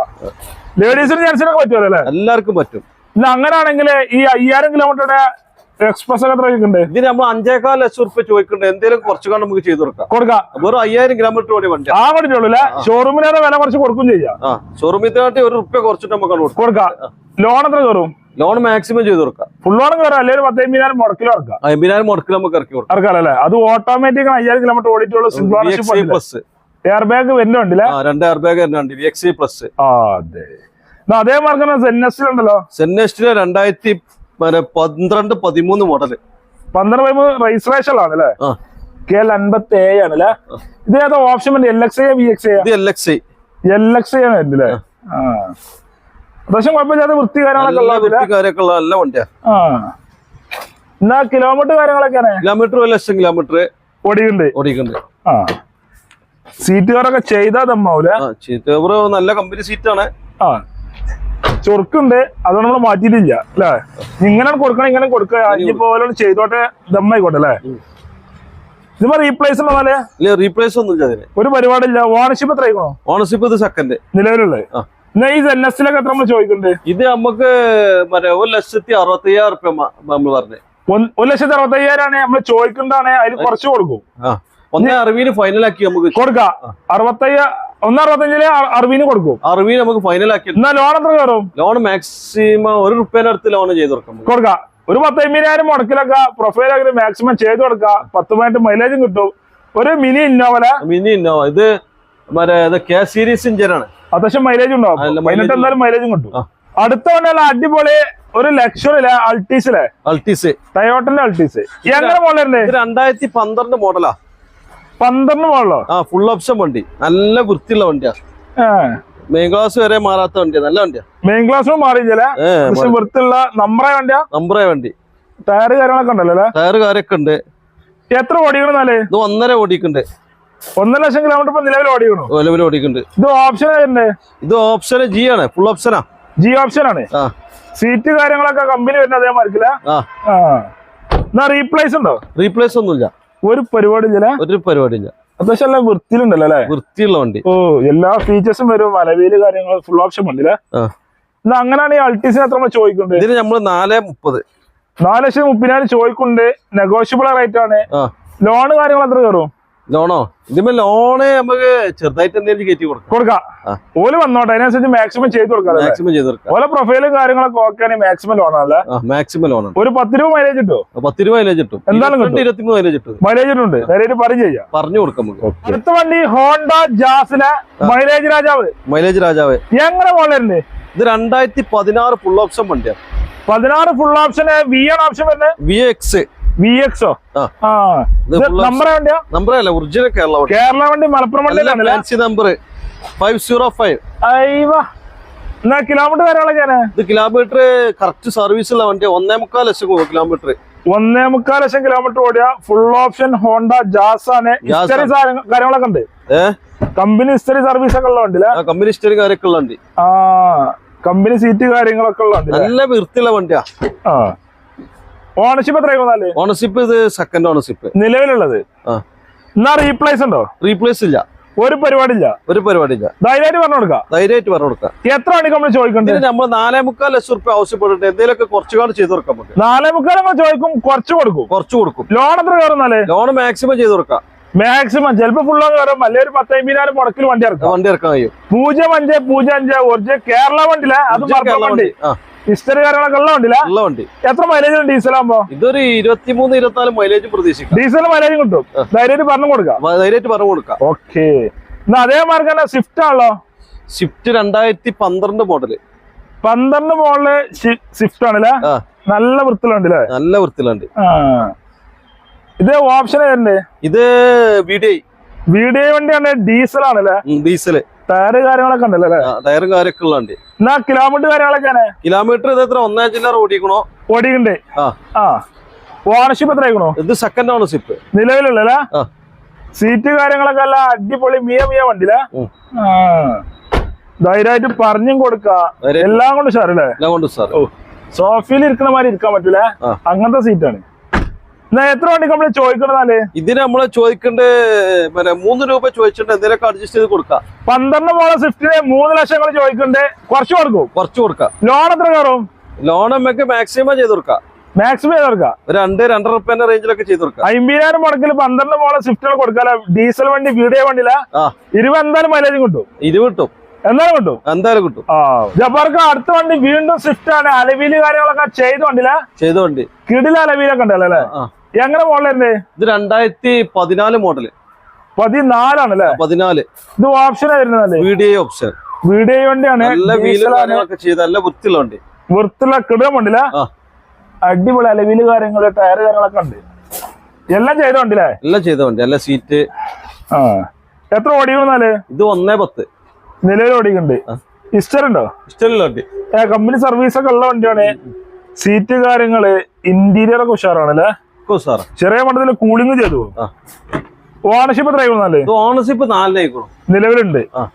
ലേഡീസിന് ജെന്റ്സിനൊക്കെ പറ്റുമല്ലോ അല്ലേ? എല്ലാവർക്കും പറ്റും. അങ്ങനെയാണെങ്കിൽ ഈ അയ്യായിരം കിലോമീറ്ററുടെ എക്സ്പ്രസ് ഒക്കെ ഇതിന് നമ്മൾ അഞ്ചേക്കാൽ ലക്ഷം റുപ്യ ചോദിക്കുന്നുണ്ട്. എന്തെങ്കിലും കുറച്ച് കാണാൻ നമുക്ക് ചെയ്തു കൊടുക്കാം. കൊടുക്കാം. വെറും അയ്യായിരം കിലോമീറ്റർ ഓടിയ വണ്ടി ആ കൊടുക്കുള്ളൂ അല്ലെ? ഷോറൂമിലേറെ വില കുറച്ച് കൊടുക്കും ചെയ്യാം. ഷോറൂമിൽ ഒരു റുപ്യ കുറച്ചിട്ട് നമുക്ക് കൊടുക്കാം. ലോൺ എത്ര കയറും? ലോൺ മാക്സിമം ചെയ്ത് കൊടുക്കാം. ഫുൾ ലോൺ കയറാം അല്ലെങ്കിൽ പത്ത് പത്തമ്പതിനായിരം മുടക്കിൽ ഇറക്കാം. അമ്പതിനായിരം മുടക്കിൽ നമുക്ക് ഇറക്കി കൊടുക്കാം. ഇറക്കാം അല്ലേ? അത് ഓട്ടോമാറ്റിക് അയ്യായിരം കിലോമീറ്റർ ഓടിയിട്ടുള്ള സിംഗിൾ പ്ലസ് എയർ ബാഗ് വരുന്നുണ്ടല്ലേ ആ രണ്ട് എയർ ബാഗ് തന്നെ വി എക്സ് പ്ലസ് ആ അതെ. മാർഗം സെന്നസ്റ്റിലുണ്ടല്ലോ സെന്നസ്റ്റിലെ രണ്ടായിരത്തി പന്ത്രണ്ട് പതിമൂന്ന് മോഡൽ പന്ത്രണ്ട് പതിമൂന്ന് രജിസ്ട്രേഷൻ ആണ് അല്ലേ? കെ എൽ അൻപത്തി ഏഴ് ആണ് അല്ലേ? ഇത് ഏതാ option L X A V X L X L X ആണ് വരുന്നില്ലേ ആ. അത്യാവശ്യം കുഴപ്പമില്ലാത്ത വൃത്തി കാര്യങ്ങളൊക്കെ നല്ല ഉള്ള കാര്യമൊക്കെ ഉള്ള നല്ല വണ്ടിയാ. ആ. എന്നാ കിലോമീറ്റർ കാര്യങ്ങളൊക്കെയാണ് കിലോമീറ്റർ ഒരു ലക്ഷം കിലോമീറ്റർ ഓടിയുണ്ട് ഓടിക്കുന്നുണ്ട് ആ. കവറൊക്കെ ചെയ്താ തമ്മാവൂല സീറ്റ് കവർ നല്ല കമ്പനി സീറ്റാണ് ആ. ചൊറുക്കുണ്ട്. അതുകൊണ്ട് നമ്മൾ മാറ്റിയിട്ടില്ല അല്ലേ? ഇങ്ങനെ കൊടുക്കണം ഇങ്ങനെ കൊടുക്കുക ഇനിയിപ്പോ പോലെ ചെയ്തോട്ടെ ദമ്മായിക്കോട്ടെ അല്ലേ? ഇതിപ്പോ റീപ്ലേസ് ഉണ്ടെന്നാൽ ഇല്ല റീപ്ലേസ് ഒന്നും ഇല്ല അതിന്. ഒരു പരിപാടില്ല ഓണർഷിപ്പ് എത്ര ആയിക്കണോ ഓണർഷിപ്പ് ഇത് സെക്കൻഡ് നിലവിലുള്ളത്. ഈ എൻ എത്ര നമ്മൾ ചോദിക്കുന്നുണ്ട്? ഇത് നമുക്ക് മറ്റേ ഒരു ലക്ഷത്തി അറുപത്തി അയ്യായിരം റുപ്യ നമ്മൾ പറഞ്ഞത് ഒന്ന്- ഒരു ലക്ഷത്തി അറുപത്തി അയ്യായിരം നമ്മൾ ചോദിക്കുന്നതാണ് അതിൽ കുറച്ച് കൊടുക്കും. ഒന്നേ അറിവിന് ഫൈനലാക്കി നമുക്ക് കൊടുക്കാം. അറുപത്തയ്യ ഒന്ന് അറുപത്തഞ്ചിൽ അ- അറുപതിന് കൊടുക്കും. അറിവിന് നമുക്ക് ഫൈനലാക്കി എന്നാ ലോൺ എത്ര കയറും? ലോൺ മാക്സിമം ഒരു റുപ്യേന്റെ അടുത്ത് ലോൺ ചെയ്ത് കൊടുക്കാം. കൊടുക്കാം. ഒരു പത്തമ്പതിനായിരം മുടക്കിലൊക്കെ പ്രൊഫൈൽ ആക്കി മാക്സിമം ചെയ്ത് കൊടുക്കാം. പത്ത് പോയിന്റ് മൈലേജും കിട്ടും. ഒരു മിനി ഇന്നോവല മിനി ഇന്നോവ ഇത് മറ്റേ കെ സീരീസ് ഇഞ്ചനാണ്. അത്യാവശ്യം മൈലേജ് ഉണ്ടാവും പതിനെട്ട് എന്തായാലും മൈലേജും കിട്ടും. അടുത്ത കൊണ്ടുള്ള അടിപൊളി ഒരു ലക്ഷറിലെ അൾട്ടീസിലെ അൾട്ടീസ് ടയോട്ടന്റെ അൾട്ടീസ് എങ്ങനെ ഇത് രണ്ടായിരത്തി പന്ത്രണ്ട് മോഡലാ പന്ത്രണ്ട് ആ ഫുൾ ഓപ്ഷൻ വണ്ടി. നല്ല വൃത്തിയുള്ള വണ്ടിയാ. മെയിൻ ക്ലാസ് വരെ മാറാത്ത വണ്ടിയാ. നല്ല വണ്ടിയാ. മെയിൻ ക്ലാസ്സും മാറിയില്ല. പക്ഷെ വൃത്തിയുള്ള നമ്പറായ വണ്ടിയാ? നമ്പറേ വണ്ടി. ടയർ കാര്യങ്ങളൊക്കെ ഉണ്ടല്ലോ ടയർ കാര്യൊക്കെ ഉണ്ട്. എത്ര ഓടിക്കണെന്നാൽ ഇത് ഒന്നര ഓടിക്കുന്നുണ്ട്. ഒന്നര ലക്ഷം കിലോമീറ്റർ ഇപ്പൊ നിലവിൽ ഓടിക്കണു. നിലവിൽ ഓടിക്കുന്നുണ്ട്. ഇത് ഓപ്ഷൻ ആയിരുന്നേ ഇത് ഓപ്ഷൻ ജി ആണ്. ഫുൾ ഓപ്ഷനാ ജി ഓപ്ഷൻ ആണ്. ആ. സീറ്റ് കാര്യങ്ങളൊക്കെ കമ്പനി വരുന്ന അതേ മാർക്കില്ല റീപ്ലേസ് ഉണ്ടോ? റീപ്ലേസ് ഒന്നുമില്ല. ഒരു പരിപാടി ഇല്ല ഒരു പരിപാടിയില്ല. അത്യാവശ്യം എല്ലാം വൃത്തിയിലുണ്ടല്ലോ അല്ലേ? വൃത്തിയുള്ള വണ്ടി. ഓ എല്ലാ ഫീച്ചേഴ്സും വരും. അലവിൽ കാര്യങ്ങൾ ഫുൾ ഓപ്ഷൻ ഉണ്ടല്ലേ ആ. അങ്ങനെയാണ് ഈ അൾട്ടീസിന് അത്ര നമ്മൾ ചോദിക്കുന്നത്. ഇതിന് നമ്മൾ നാല് മുപ്പത്. നാല് ലക്ഷം മുപ്പതിനായിരം ചോദിക്കുന്നുണ്ട്. നെഗോഷ്യബിൾ റേറ്റ് ആണ്. ലോൺ ലോണ് കാര്യങ്ങൾ അത്ര കയറും? ലോണോ ഇതിപ്പോ ലോണ് നമുക്ക് ചെറുതായിട്ട് എന്തെങ്കിലും കയറ്റി കൊടുക്കാം. കൊടുക്കാം. ഓൽ വന്നോട്ടെ. അതിനനുസരിച്ച് മാക്സിമം ചെയ്ത് കൊടുക്കാം? മാക്സിമം ചെയ്ത് കൊടുക്കാം. ഓല പ്രൊഫൈലും കാര്യങ്ങളൊക്കെ ഓക്കെ ആണെങ്കിൽ മാക്സിമം ആ മാക്സിമം ലോൺ ഒരു പത്ത് രൂപ മൈലേജ് കിട്ടുമോ പത്ത് രൂപ മൈലേജ് കിട്ടും? എന്തായാലും ഇരുപത്തിമൂന്ന് മൈലേജ് കിട്ടും. മൈലേജ് ഉണ്ട്. നേരിട്ട് പറഞ്ഞു ചെയ്യാം. പറഞ്ഞു കൊടുക്കാം നമുക്ക്. അടുത്ത വണ്ടി ഹോണ്ട ജാസിലെ മൈലേജ് രാജാവ്. മൈലേജ് രാജാവ്. എങ്ങനെ മോഡലുണ്ട് ഇത് രണ്ടായിരത്തി പതിനാറ് ഫുൾ ഓപ്ഷൻ വണ്ടിയാണ്. പതിനാറ് ഫുൾ ഓപ്ഷന് വി ആണ് ഓപ്ഷൻ വരുന്നത്. വി എക്സ് വി എക്സോ ആ. നമ്പർ വണ്ടിയാ നമ്പർ അല്ല ഒറിജിനൽ കേരള വണ്ടി. കേരള വണ്ടി മലപ്പുറം വണ്ടി നമ്പർ ഫൈവ് സീറോ ഫൈവ് എന്നാ കിലോമീറ്റർ ഞാൻ ഇത് കിലോമീറ്റർ കറക്റ്റ് സർവീസ് ഉള്ള വണ്ടി ഒന്നേ മുക്കാൽ ലക്ഷം കിലോമീറ്റർ ഒന്നേ മുക്കാൽ ലക്ഷം കിലോമീറ്റർ ഓടിയ ഫുൾ ഓപ്ഷൻ ഹോണ്ട ജാസ് ആണ് ഹിസ്റ്ററി കാര്യങ്ങളൊക്കെ ഉണ്ട്. കമ്പനി ഹിസ്റ്ററി സർവീസ് ഒക്കെ ഉള്ള വണ്ടി കമ്പനി ഹിസ്റ്ററി കാര്യമൊക്കെ ഉള്ള വണ്ടി. ആ കമ്പനി സീറ്റ് കാര്യങ്ങളൊക്കെ ഉള്ള വണ്ടി നല്ല വൃത്തിയുള്ള വണ്ടിയാ. ആ. ഓണർഷിപ്പ് എത്ര ഓണർഷിപ്പ് ഇത് സെക്കൻഡ് ഓണർഷിപ്പ് നിലവിലുള്ളത്. എന്നാ റീപ്ലേസ് ഉണ്ടോ? റീപ്ലേസ് ഇല്ല. ഒരു പരിപാടി ഇല്ല ഒരു പരിപാടി ഇല്ല ധൈര്യമായിട്ട് പറഞ്ഞു കൊടുക്കാം. ധൈര്യമായിട്ട് പറഞ്ഞു കൊടുക്കാം. എത്ര മണിക്ക് നമ്മൾ ചോദിക്കേണ്ടത്? നമ്മൾ നാലേ മുക്കാൽ ലക്ഷം റുപ്യ ആവശ്യപ്പെട്ടിട്ട് എന്തെങ്കിലുമൊക്കെ കുറച്ചുകാട് ചെയ്ത് കൊടുക്കാം നമുക്ക് നാലേ മുക്കാൽ നമ്മൾ ചോദിക്കും കുറച്ച് കൊടുക്കും. കുറച്ച് കൊടുക്കും. ലോൺ എത്ര കയറുന്നാലേ ലോൺ മാക്സിമം ചെയ്ത് കൊടുക്കാം. മാക്സിമം ചിലപ്പോ ഫുള്ള് കയറും. അല്ലെ ഒരു പത്ത് അമ്പതിനായിരം മുടക്കിൽ വണ്ടി ഇറക്കാം. വണ്ടി ഇറക്കാൻ കഴിയും. പൂജ്യം അഞ്ച് പൂജ്യം അഞ്ച് ഒറിജിനൽ കേരള വണ്ടിയിലെ അത് വണ്ടി. ഹിസ്റ്ററി കാര്യങ്ങളൊക്കെ ഉള്ള വണ്ടിയില്ല ഉള്ള വണ്ടി. എത്ര മൈലേജ് ഡീസൽ ആകുമ്പോ ഇതൊരു ഇരുപത്തിമൂന്ന് ഇരുപത്തിനാല് മൈലേജ് പ്രതീക്ഷിക്കാം. ഡീസൽ മൈലേജ് കിട്ടും. ധൈര്യമായിട്ട് പറഞ്ഞു കൊടുക്കാം. ധൈര്യമായിട്ട് പറഞ്ഞു കൊടുക്കാം. ഓക്കെ എന്നാ അതേ മാർക്ക് തന്നെ സ്വിഫ്റ്റ് ആണല്ലോ? സ്വിഫ്റ്റ് രണ്ടായിരത്തി പന്ത്രണ്ട് മോഡൽ പന്ത്രണ്ട് മോഡൽ സ്വിഫ്റ്റ് ആണല്ലേ? നല്ല വൃത്തിലുണ്ട് നല്ല വൃത്തിലുണ്ട് ഇത് ഓപ്ഷൻ ഏതുണ്ട്? ഇത് വീഡിയോ വീഡിയോ വണ്ടിയാണ് ഡീസൽ ആണല്ലേ? ഡീസൽ ടയറ് കാര്യങ്ങളൊക്കെ ഉണ്ടല്ലോ അല്ലേ? ടയറും കാര്യമൊക്കെ ഉള്ള വണ്ടി എന്നാ കിലോമീറ്റർ കാര്യങ്ങളൊക്കെ കിലോമീറ്റർ ഇത് എത്ര? ഒന്നേ ചില്ലറ ഓടിക്കണോ? ഓടിക്കണ്ടേ ആ. ഓണർഷിപ്പ് എത്ര ആയിക്കണോ ഇത് സെക്കൻഡ് ഓണർഷിപ്പ് നിലവിലുള്ളല്ലേ ആ. സീറ്റ് കാര്യങ്ങളൊക്കെ അല്ല അടിപൊളി മിയ മിയ വണ്ടിയില്ല ധൈര്യമായിട്ട് പറഞ്ഞും കൊടുക്ക. എല്ലാം കൊണ്ട് സാറല്ലേ എല്ലാം കൊണ്ട് സാർ സോഫയിൽ ഇരിക്കണ മാതിരി ഇരിക്കാൻ പറ്റില്ല അങ്ങനത്തെ സീറ്റാണ് എത്ര വണ്ടി നമ്മൾ ചോദിക്കണതാൽ ഇതിന് നമ്മൾ ചോദിക്കണ്ട് പിന്നെ മൂന്ന് രൂപ ചോദിച്ചിട്ട് എന്തെങ്കിലും അഡ്ജസ്റ്റ് ചെയ്ത് കൊടുക്കാം? പന്ത്രണ്ട് മോളെ സ്വിഫ്റ്റിന് മൂന്ന് ലക്ഷങ്ങൾ ചോദിക്കണ്ട് കുറച്ച് കൊടുക്കും. കുറച്ച് കൊടുക്കാം. ലോൺ എത്ര കയറും? ലോൺ നമുക്ക് മാക്സിമം ചെയ്ത് കൊടുക്കാം. മാക്സിമം ചെയ്ത് കൊടുക്കാം? രണ്ട് രണ്ടര റുപ്യന്റെ റേഞ്ചിലൊക്കെ ചെയ്ത് കൊടുക്കാം. അമ്പതിനായിരം മുടക്കിൽ പന്ത്രണ്ട് മോളെ സ്വിഫ്റ്റുകൾ കൊടുക്കാല? ഡീസൽ വണ്ടി വീഡിയോ വണ്ടിയില്ല ആ. ഇരുപത് എന്തായാലും മൈലേജ് കിട്ടും. ഇത് കിട്ടും. എന്തായാലും കിട്ടും? എന്തായാലും കിട്ടും. ആ. ജബാർക്ക് അടുത്ത വണ്ടി വീണ്ടും സ്വിഫ്റ്റ് ആണ്. അലവീൽ കാര്യങ്ങളൊക്കെ ചെയ്ത് വണ്ടില്ല ചെയ്ത വണ്ടി. കിടില അലവീലൊക്കെ ഉണ്ടല്ലോ അല്ലേ എങ്ങനെ മോഡലായിരുന്നേ ഇത് രണ്ടായിരത്തി പതിനാല് മോഡൽ പതിനാലാണല്ലേ? പതിനാല്. ഇത് ഓപ്ഷൻ ആയിരുന്നല്ലേ വീഡിയോ ഓപ്ഷൻ വീഡിയോ വണ്ടിയാണ്. നല്ല വീലുകളൊക്കെ ചെയ്ത് നല്ല വൃത്തിയുള്ള വണ്ടി. വൃത്തിയുള്ള കിടുക വണ്ടില്ല ആ. അടിപൊളി അലവിൽ കാര്യങ്ങൾ ടയർ കാര്യങ്ങളൊക്കെ ഉണ്ട്. എല്ലാം ചെയ്ത വണ്ടില്ലേ എല്ലാം ചെയ്ത വണ്ടി. അല്ല സീറ്റ് ആ. എത്ര ഓടിക്കുന്നാൽ ഇത് ഒന്നേ പത്ത്. നിലവിൽ ഓടിക്കുന്നുണ്ട്. ഹിസ്റ്റർ ഉണ്ടോ? ഇഷ്ടമുള്ള വണ്ടി. കമ്പനി സർവീസ് ഒക്കെ ഉള്ള വണ്ടിയാണ്. സീറ്റ് കാര്യങ്ങൾ ഇന്റീരിയർ ഒക്കെ ഉഷാറാണ് അല്ലേ? സാർ ചെറിയ മണ്ഡലത്തിൽ കൂളിംഗ് ചെയ്തു. ഓണർഷിപ്പ് എത്ര ആയിക്കോളെ ഓണർഷിപ്പ് നാലിനായിക്കോളും നിലവിലുണ്ട്. ആ.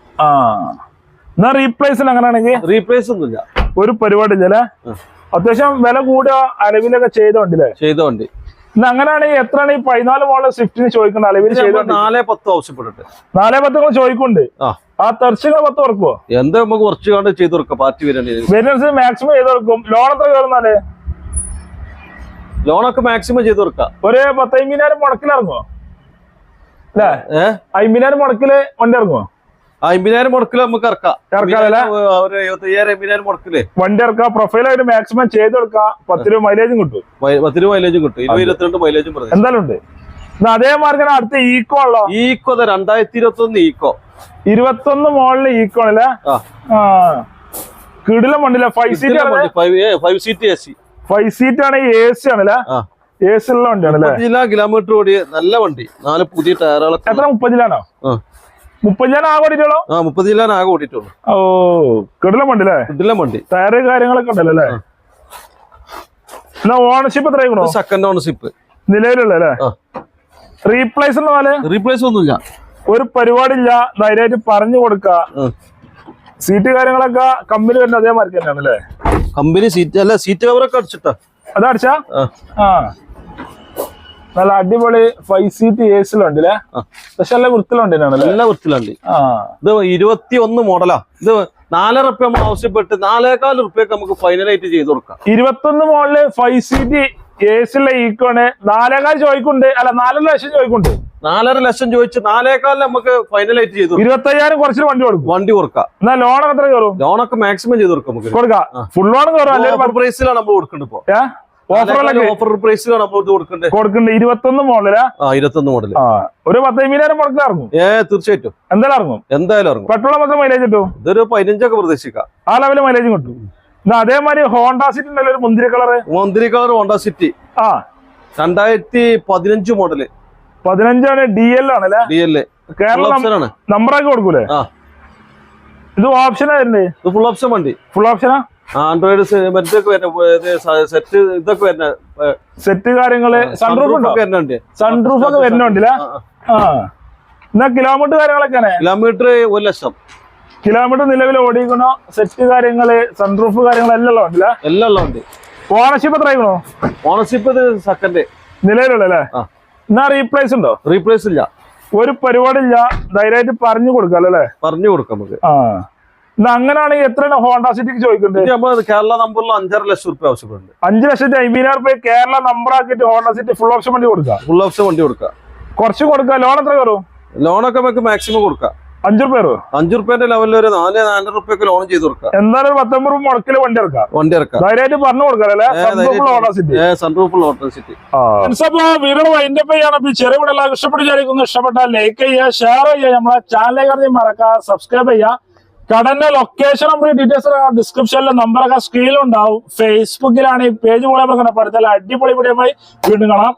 എന്നാ റീപ്ലേസിന് അങ്ങനെയാണെങ്കിൽ റീപ്ലേസ് ഒന്നുമില്ല. ഒരു പരിപാടി ഇല്ല. അത്യാവശ്യം വില കൂടിയ അലവിലൊക്കെ ചെയ്തോണ്ടില്ലേ ചെയ്തോണ്ട് ചെയ്ത എന്നാ അങ്ങനെയാണെങ്കിൽ എത്രയാണ് ഈ പതിനാല് മോളെ സ്വിഫ്റ്റിന് ചോദിക്കുന്നത് അലവിൽ നാലേ പത്ത് ആവശ്യപ്പെട്ടിട്ട്. നാലേ പത്ത് നിങ്ങൾ ചോദിക്കുന്നുണ്ട്. ആ. തെർച്ചുകൾ പത്ത് ഉറക്കുവോ എന്താ നമുക്ക് കുറച്ച് കണ്ട് ചെയ്ത് കൊടുക്കാം. പാർട്ടി വരുന്നത് വരുന്ന മാക്സിമം ചെയ്ത് കൊടുക്കും. ലോൺ എത്ര കയറുന്നാൽ ലോണൊക്കെ മാക്സിമം ചെയ്ത് കൊടുക്കാം. ഒരു പത്ത് അമ്പതിനായിരം മുടക്കിൽ ഇറങ്ങുമോ അല്ലേ അമ്പതിനായിരം മുടക്കിൽ വണ്ടി ഇറങ്ങുമോ അമ്പതിനായിരം മുടക്കിൽ നമുക്ക് ഇറക്കാം. ഒരു എഴുപത്തയ്യായിരം അമ്പതിനായിരം മുടക്കില്ലേ വണ്ടി ഇറക്കാം. പ്രൊഫൈലായിട്ട് മാക്സിമം ചെയ്ത് കൊടുക്കാം. പത്ത് രൂപ മൈലേജും കിട്ടും. പത്ത് രൂപ മൈലേജും കിട്ടും. ഇരുപത് ഇരുപത്തിരണ്ട് മൈലേജും എന്തായാലും ഉണ്ട്. അതേ മാർഗം അടുത്ത ഈക്കോ ഉള്ളോ ഈക്കോ അതെ രണ്ടായിരത്തി ഇരുപത്തി ഒന്ന് ഈക്കോ ഇരുപത്തി ഒന്ന് മോളിൽ ഈക്കോ ആണല്ലേ ആ കിടിലം വണ്ടിയില്ല five seat five seat A C five seat ആണ് എ സി ആണല്ലേ? എ സി ഉള്ള വണ്ടിയാണ് ജില്ലാ കിലോമീറ്റർ ഓടിയ നല്ല വണ്ടി. നാല് പുതിയ ടയറുകളൊക്കെ. എത്ര മുപ്പതിലാണോ മുപ്പതിലാണ് ആകെ ഓടിയിട്ടുള്ളൂ? ആ മുപ്പത് ജില്ലാൻ ആകെ ഓടിയിട്ടുള്ളൂ. ഓ കിടലം വണ്ടി അല്ലേ? കിടലം വണ്ടി. ടയറ് കാര്യങ്ങളൊക്കെ ഉണ്ടല്ലോ അല്ലേ? എന്നാ ഓണർഷിപ്പ് എത്രയാക്കണോ സെക്കൻഡ് ഓണർഷിപ്പ് നിലവിലുള്ള അല്ലേ? റീപ്ലേസ് റീപ്ലേസ് ഒന്നുമില്ല. ഒരു പരിപാടിയില്ല ധൈര്യമായിട്ട് പറഞ്ഞു കൊടുക്ക ആ. സീറ്റ് കാര്യങ്ങളൊക്കെ കമ്പനി വരുന്ന അതേമാതിരി തന്നെയാണ് അല്ലേ? കമ്പനി സീറ്റ് അല്ല സീറ്റ് കവറൊക്കെ അടിച്ചിട്ടാ. അതടിച്ച ആ. ആ. നല്ല അടിപൊളി ഫൈവ് സീറ്റ് ഏസിലുണ്ട് അല്ലേ. പക്ഷെ നല്ല വൃത്തിലുണ്ട് നല്ല വൃത്തിലുണ്ട് ഇത് ഇരുപത്തി ഒന്ന് മോഡലാ. ഇത് നാലര റുപ്യ നമ്മൾ ആവശ്യപ്പെട്ട് നാലേകാൽ റുപ്യൊക്കെ നമുക്ക് ഫൈനലായിട്ട് ചെയ്ത് കൊടുക്കാം. ഇരുപത്തി ഒന്ന് മോഡൽ ഫൈവ് സീറ്റ് ഏസിലുള്ള ഈക്കോണ് നാലേകാൽ ചോദിക്കുന്നുണ്ട്. അല്ല നാലര ലക്ഷം ചോദിക്കുന്നുണ്ട്. നാലര ലക്ഷം ചോദിച്ച് നാലേകാലിൽ നമുക്ക് ഫൈനലായിട്ട് ചെയ്തു. ഇരുപത്തി അയ്യായിരം കുറച്ചിട്ട് വണ്ടി കൊടുക്കും. വണ്ടി കൊടുക്കാം. എന്നാ ലോൺ എത്ര കയറും? ലോണൊക്കെ മാക്സിമം ചെയ്ത് കൊടുക്കാം നമുക്ക്. കൊടുക്കാം. ഫുൾ ലോൺ കയറും. പ്രൈസിലാണ് നമ്മൾ കൊടുക്കുന്നത് ഇപ്പൊ. ഓഫറുകളൊക്കെ ഓഫർ പ്രൈസിലാണ് നമ്മൾ ഇത് കൊടുക്കേണ്ടത് കൊടുക്കുന്നുണ്ട് ഇരുപത്തൊന്ന് മോളിൽ ആ? ഇരുപത്തൊന്ന് മോഡൽ ആ. ഒരു പത്തയ്യായിരം മുടക്കി ഇറങ്ങും. ഏ തീർച്ചയായിട്ടും. എന്തായാലും ഇറങ്ങും. എന്തായാലും ഇറങ്ങും. പെട്രോൾ മാത്രം മൈലേജ് കിട്ടും. ഇതൊരു പതിനഞ്ചൊക്കെ പ്രതീക്ഷിക്കാം. ആ ലെവൽ മൈലേജ് കിട്ടും. അതേമാതിരി ഹോണ്ട സിറ്റി ഉണ്ടല്ലോ ഒരു മുന്തിരി കളറ്. മുന്തിരി കളർ ഹോണ്ട സിറ്റി. ആ. രണ്ടായിരത്തി പതിനഞ്ച് മോഡൽ. പതിനഞ്ചാണ് ഡി എൽ ആണല്ലേ ഡി എൽ കേരള നമ്പർ നമ്പറാക്കി കൊടുക്കൂലേ? ഇത് ഓപ്ഷൻ ആയിരുന്നു ഇത് ഫുൾ ഓപ്ഷൻ വണ്ടി. ഫുൾ ഓപ്ഷനാ ആൻഡ്രോയിഡ് മറ്റൊക്കെ സെറ്റ് ഇതൊക്കെ വരുന്ന സെറ്റ് കാര്യങ്ങൾ സൺറൂഫ് വരുന്നുണ്ട്. സൺറൂഫ് ഒക്കെ വരുന്നുണ്ടല്ലേ എന്നാ കിലോമീറ്റർ കാര്യങ്ങളൊക്കെയാണ്? കിലോമീറ്റർ ഒരു ലക്ഷം. കിലോമീറ്റർ നിലവിൽ ഓടിക്കണോ സെറ്റ് കാര്യങ്ങൾ സൺറൂഫ് കാര്യങ്ങളെല്ലാം ഉണ്ടല്ലേ എല്ലാം ഉള്ള വണ്ടി. ഓണർഷിപ്പ് എത്ര ആയിക്കണോ? ഓണർഷിപ്പ് ഇത് സെക്കൻഡ് നിലവിലുള്ളല്ലേ എന്നാ റീപ്ലേസ് ഉണ്ടോ? റീപ്ലേസ് ഇല്ല. ഒരു പരിപാടി ഇല്ല ധൈര്യമായിട്ട് പറഞ്ഞു കൊടുക്കാം അല്ലേ? പറഞ്ഞു കൊടുക്കാം നമുക്ക്. ആ. എന്നാ അങ്ങനെയാണെങ്കിൽ എത്രയാണ് ഹോണ്ട സിറ്റിക്ക് ചോദിക്കുന്നത് നമ്മൾ കേരള നമ്പറിൽ അഞ്ചര ലക്ഷം റുപ്യ ആവശ്യപ്പെടുന്നുണ്ട്. അഞ്ച് ലക്ഷത്തി അമ്പതിനായിരം രൂപ കേരള നമ്പർ ആക്കിയിട്ട് ഹോണ്ട സിറ്റി ഫുൾ ഓപ്ഷൻ വണ്ടി കൊടുക്കാം. ഫുൾ ഓപ്ഷൻ വണ്ടി കൊടുക്കാം. കുറച്ച് കൊടുക്കാം. ലോൺ എത്ര കയറും ലോണൊക്കെ നമുക്ക് മാക്സിമം കൊടുക്കാം. അഞ്ചു റുപ്യ അഞ്ചു റുപ്യന്റെ ലെവലിൽ ഒരു നാല് നാലര റുപ്യൊക്കെ ലോൺ ചെയ്ത് കൊടുക്കാം. എന്നാലും ഒരു പത്തൊമ്പത് രൂപ മുടക്കിൽ വണ്ടി ഇറക്കാം വണ്ടി ഇറക്കാം ധൈര്യമായിട്ട് പറഞ്ഞു കൊടുക്കാം അപ്പൊ ഈ ചെറിയ വീഡിയോ ഇഷ്ടപ്പെട്ട് വിചാരിക്കുന്നു. ഇഷ്ടപ്പെട്ടാൽ ലൈക്ക് ചെയ്യുക ഷെയർ ചെയ്യുക. നമ്മളെ ചാനലിലേക്ക് മറക്കുക സബ്സ്ക്രൈബ് ചെയ്യുക. കടന്റെ ലൊക്കേഷൻ നമ്മൾ ഡീറ്റെയിൽസ് ഡിസ്ക്രിപ്ഷനിലെ നമ്പറൊക്കെ സ്ക്രീനിലുണ്ടാവും ഫേസ്ബുക്കിലാണ് ഈ പേജ് പോലെ കണ്ടപ്പെടുത്തൽ അടിപൊളി വീഡിയോ വീണ്ടും കാണാം.